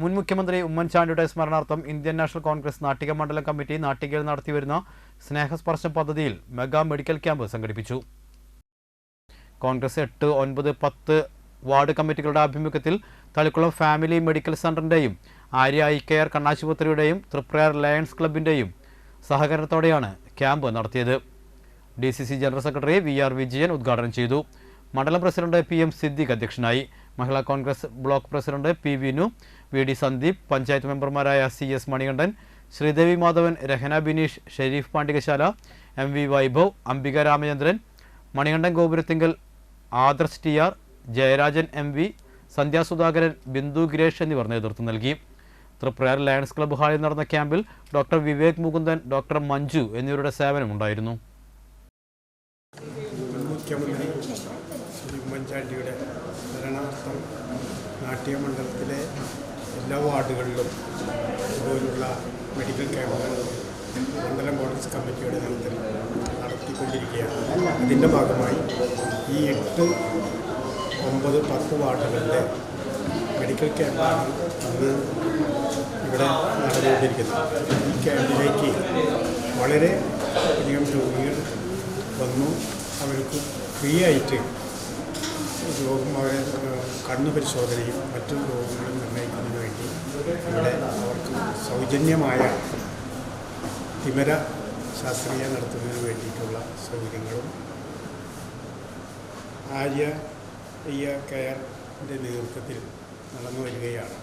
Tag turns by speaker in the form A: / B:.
A: മുൻ മുഖ്യമന്ത്രി ഉമ്മൻചാണ്ടിയുടെ സ്മരണാർത്ഥം ഇന്ത്യൻ നാഷണൽ കോൺഗ്രസ് നാട്ടിക മണ്ഡലം കമ്മിറ്റി നാട്ടികയിൽ നടത്തിവരുന്ന സ്നേഹസ്പർശം പദ്ധതിയിൽ മെഗാ മെഡിക്കൽ ക്യാമ്പ് സംഘടിപ്പിച്ചു. കോൺഗ്രസ് എട്ട് ഒൻപത് പത്ത് വാർഡ് കമ്മിറ്റികളുടെ ആഭിമുഖ്യത്തിൽ തളിക്കുളം ഫാമിലി മെഡിക്കൽ സെന്ററിന്റെയും ആര്യ ഐ കെയർ കണ്ണാശുപത്രിയുടെയും തൃപ്രയർ ലയൺസ് ക്ലബിന്റെയും സഹകരണത്തോടെയാണ് ക്യാമ്പ് നടത്തിയത്. D C C general secretary V R Vijayan ഉദ്ഘാടനം ചെയ്തു. മണ്ഡലം പ്രസിഡന്റ് പി എം സിദ്ദിഖ് അധ്യക്ഷനായി. Mahila congress block president P Vinu V D Sandeep panchayat മെമ്പർമാരായ C S Manikandan Sreedevi Madhavan Rahana Bineesh Sherif Pandikasala M V Vaibhav Ambika Ramachandran Manikandan Gopurathinkal Adarsh T R Jayarajan M V Sandhya Sudhakaran Bindu Giresh എന്നിവർ നേതൃത്വം നൽകി. Thriprayar lions club ഹാളിൽ നടന്ന ക്യാമ്പിൽ doctor Vivek Mukundan doctor Manju എന്നിവരുടെ സേവനമുണ്ടായിരുന്നു.
B: ശ്രീ ഉമ്മൻചാണ്ടിയുടെ സ്മരണാർത്ഥം നാട്യമണ്ഡലത്തിലെ എല്ലാ വാർഡുകളിലും ഇതുപോലുള്ള മെഡിക്കൽ ക്യാമ്പുകൾ മണ്ഡലം കോൺഗ്രസ് കമ്മിറ്റിയുടെ നേതൃത്വത്തിൽ നടത്തിക്കൊണ്ടിരിക്കുകയാണ്. അതിന്റെ ഭാഗമായി ഈ എട്ട് ഒമ്പത് പത്ത് വാർഡുകളിലെ മെഡിക്കൽ ക്യാമ്പാണ് ഇന്ന് ഇവിടെ നടന്നുകൊണ്ടിരിക്കുന്നത്. ഈ ക്യാമ്പിലേക്ക് വളരെ അധികം രോഗികൾ വന്നു. അവർക്ക് ഫ്രീ ആയിട്ട് രോഗം കണ്ണു പരിശോധനയും മറ്റു രോഗങ്ങളും നിർണയിക്കുന്നതിന് വേണ്ടി ഇവിടെ അവർക്ക് സൗജന്യമായ തിമര ശാസ്ത്രീയ നടത്തുന്നതിന് വേണ്ടിയിട്ടുള്ള സൗകര്യങ്ങളും ആര്യ കെയറിന്റെ നേതൃത്വത്തിൽ നടന്നു വരികയാണ്